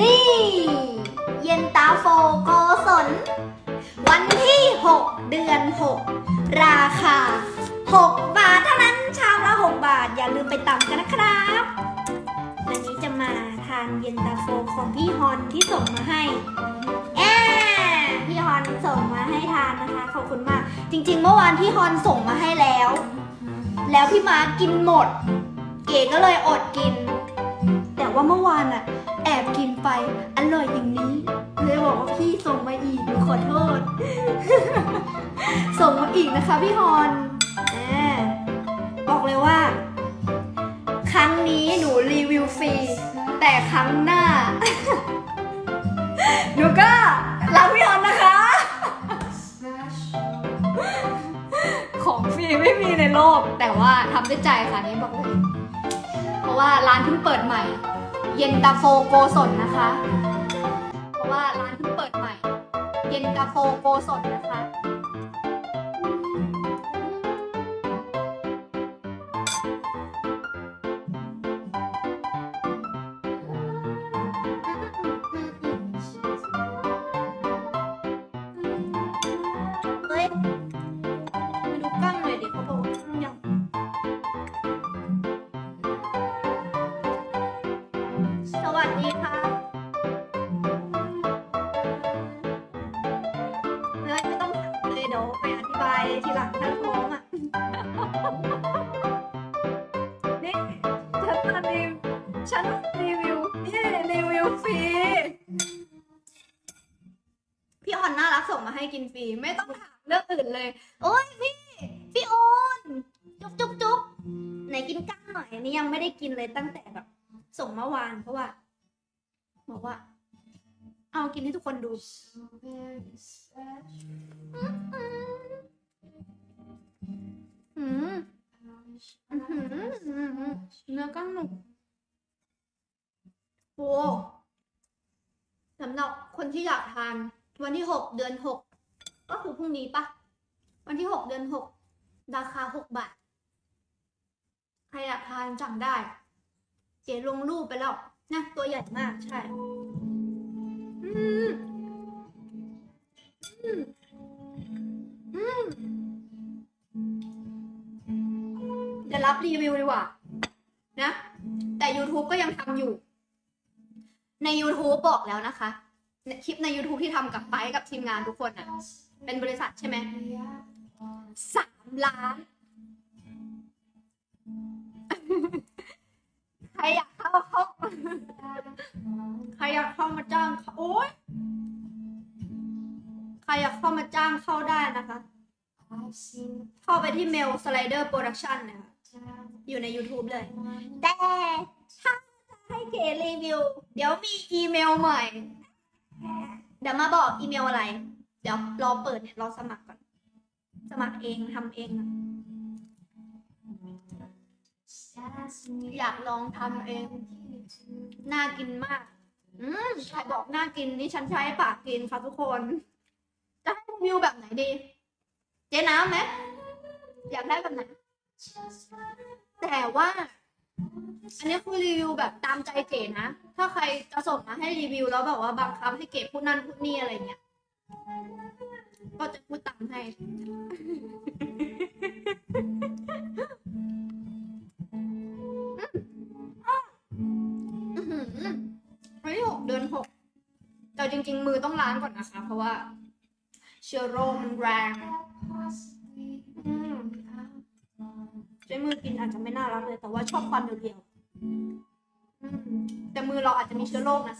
นี่ เย็นตาโฟโกศลวันที่ 6 เดือน 6 ราคา 6 บาทเท่านั้นชามละ 6 บาท อย่าลืมไปตำกันนะครับวันนี้จะมาทานเย็นตาโฟของพี่ฮอนที่ส่งมาให้แอพี่ฮอนส่งมาให้ทานนะคะ ขอบคุณมาก จริง ๆ เมื่อวานพี่ฮอนส่งมาให้แล้ว แล้วพี่มาร์คกินหมด เก๋ก็เลยอดกิน ว่าเมื่อวานอะแอบกินไปอร่อยอย่างนี้เลยบอกว่าพี่ส่งมาอีกหนูขอโทษ ส่งมาอีกนะคะพี่ฮอนแหมบอกเลยว่า ครั้งนี้หนูรีวิวฟรี แต่ครั้งหน้า หนูก็รักพี่ฮอนนะคะ ของฟรีไม่มีในโลก แต่ว่าทำด้วยใจค่ะนี่บอกเลย เพราะว่าร้านเพิ่งเปิดใหม่ เย็นตาโฟโกสดนะคะ เพราะว่าร้านเพิ่งเปิดใหม่ เย็นตาโฟโกสดนะคะ ฉันรีวิวนี่รีวิวฟรี พี่ออนน่ารักส่งมาให้กินฟรี ไม่ต้องถามเรื่องอื่นเลย โอ้ยพี่ พี่โอนจุ๊บจุ๊บจุ๊บไหนกินกั้งหน่อยอันนี้ยังไม่ได้กินเลยตั้งแต่แบบ ส่งเมื่อวานเพราะว่า บอกว่า เอากินให้ทุกคนดู อืม เนื้อกั้งหนุก โอ้สำหรับคนที่อยากทาน วันที่หกเดือนหกก็คือพรุ่งนี้ปะวันที่หกเดือนหกราคาหกบาท ใครอยากทานสั่งได้ เจลงรูปไปแล้วนะตัวใหญ่มากใช่อืมอืมอืมเดี๋ยวรับรีวิวดีกว่า นะ แต่ YouTube ก็ยังทำอยู่ ใน YouTube บอกแล้วนะคะในคลิปใน YouTube ที่ทำกับไปกับทีมงานทุกคนอะ เป็นบริษัทใช่ไหมสามล้าน ใครอยากเข้าเข้าใครอยากเข้ามาจ้างเขาโอ๊ยใครอยากเข้ามาจ้างเข้าได้นะคะ เข้าไปที่เมล slider production นนะคะอยู่ใน YouTube เลย แต่ถ้า เก๋รีวิว เดี๋ยวมีอีเมลใหม่ เดี๋ยวมาบอกอีเมลอะไร เดี๋ยวรอเปิดเนี่ยรอสมัครก่อน สมัครเองทำเอง อยากลองทำเอง น่ากินมาก อืมใครบอกน่ากินนี่ฉันใช้ปากกินค่ะทุกคน จะให้รีวิวแบบไหนดี เจ๊น้ำไหมอยากได้แบบไหนแต่ว่า อันนี้คือรีวิวแบบตามใจเก๋นะ ถ้าใครจะส่งมาให้รีวิวแล้วแบบว่าบังคับให้เก๋พูดนั่นพูดนี่อะไรเงี้ย ก็จะพูดตามให้อื้อหือวันที่หกเดือนหกแต่จริง ๆ มือต้องล้างก่อนนะคะ เพราะว่า เชื้อโรคมันแรงอืมใช้มือกินอาจจะไม่น่ารักเลย แต่ว่าชอบควันเดียว แต่มือเราอาจจะมีเชื้อโรคนะ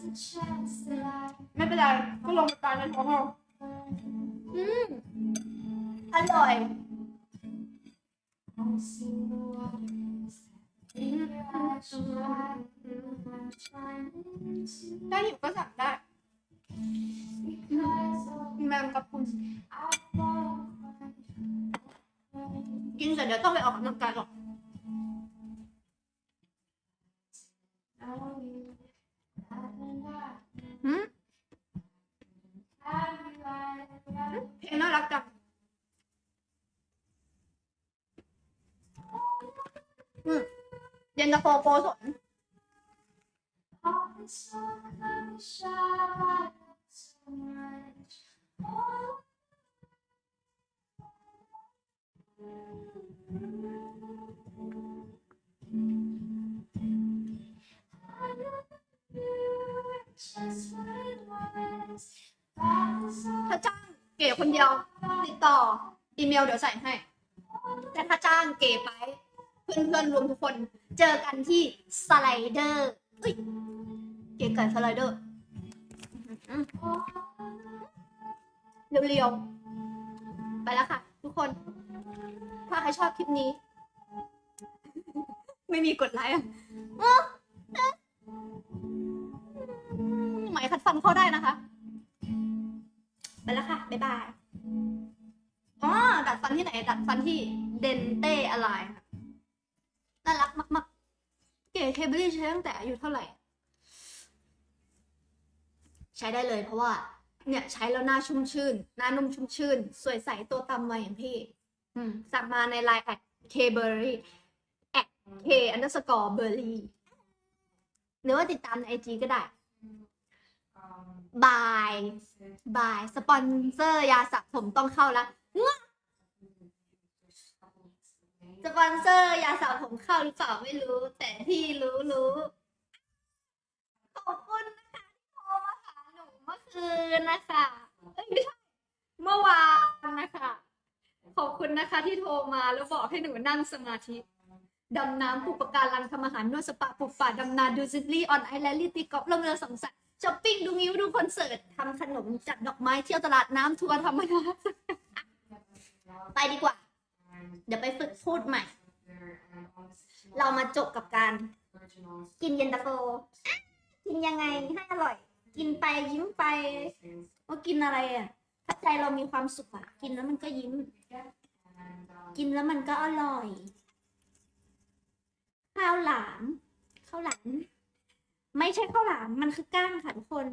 ไม่เป็นไร ก็ลงไปตายในท้องเราอืมอร่อยอืมถ้าหิวก็สั่งได้แมงกะพรุนกินเสร็จเดี๋ยวต้องไปออกกำลังกายหรอก belakang. Hmm. Dia คนเดียว ติดต่ออีเมลเดี๋ยวใส่ให้ แต่ถ้าจ้างเก๋ไป เพื่อนๆรวมทุกคนเจอกันที่สไลเดอร์เอ้ยเก๋ไก่สไลเดอร์เรียวๆ ไปแล้วค่ะ ทุกคน ถ้าใครชอบคลิปนี้ ไม่มีกดไลค์อะอื้อไหมายขัดฟันเข้าได้นะคะ ไปแล้วค่ะ บ๊ายบายอ๋อดัดฟันที่ไหน ดัดฟันที่เดนเต้อะไรค่ะน่ารักมากๆ เก๋เคเบิลใช้ตั้งแต่อายุเท่าไหร่ ใช้ได้เลยเพราะว่า เนี่ย ใช้แล้วหน้าชุ่มชื่น หน้านุ่มชุ่มชื่น สวยใสตัวตำมาอย่างพี่ อืม สั่งมาในไลน์แอดเคเบอรี่แอดเคอันดอร์สกอร์เบอรี่หรือว่าติดตามในไอจีก็ได้ บายบาย สปอนเซอร์ยาสระผมต้องเข้าแล้วงะสปอนเซอร์ยาสระผมเข้าหรือเปล่าไม่รู้ แต่ที่รู้รู้ขอบคุณนะคะที่โทรมาหาหนูเมื่อคืนนะคะเอ้ยไม่ใช่เมื่อวานนะคะขอบคุณนะคะที่โทรมาแล้วบอกให้หนูนั่งสมาธิดำน้ำปลูกปการังทำอาหารนวดสปาปลูกป่าดำนาดูซิดลี่ออนไอแลนด์ตีกอล์ฟลงเรือสองสัตว์ ช้อปปิ้งดูงิ้วดูคอนเสิร์ตทำขนมจัดดอกไม้เที่ยวตลาดน้ำทัวร์ธรรมดาไปดีกว่า เดี๋ยวไปฝึกพูดใหม่ เรามาจบกับการ กินเย็นตาโฟกินยังไงให้อร่อย กินไปยิ้มไปว่ากินอะไรอะถ้าใจเรามีความสุขอะ กินแล้วมันก็ยิ้ม กินแล้วมันก็อร่อย ข้าวหลามข้าวหลาม ไม่ใช่ข้าวหลาม มันคือก้างค่ะทุกคน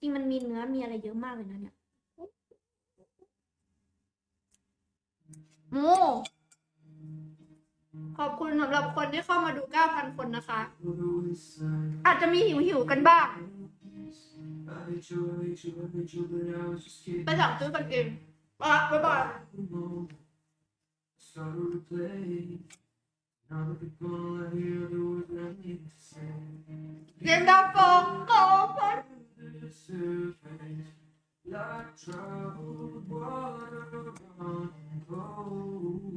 จริงมันมีเนื้อมีอะไรเยอะมากเลยนะเนี่ยโอ้ขอบคุณสำหรับคนที่เข้ามาดู 9,000 คนนะคะ อาจจะมีหิวหิวกันบ้าง ไปสั่งซื้อกันเองบ๊ายบาย เรียนดาวโฟโกพน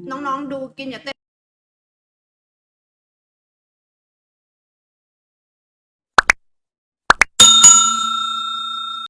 น้องๆดูกินอย่าเต้น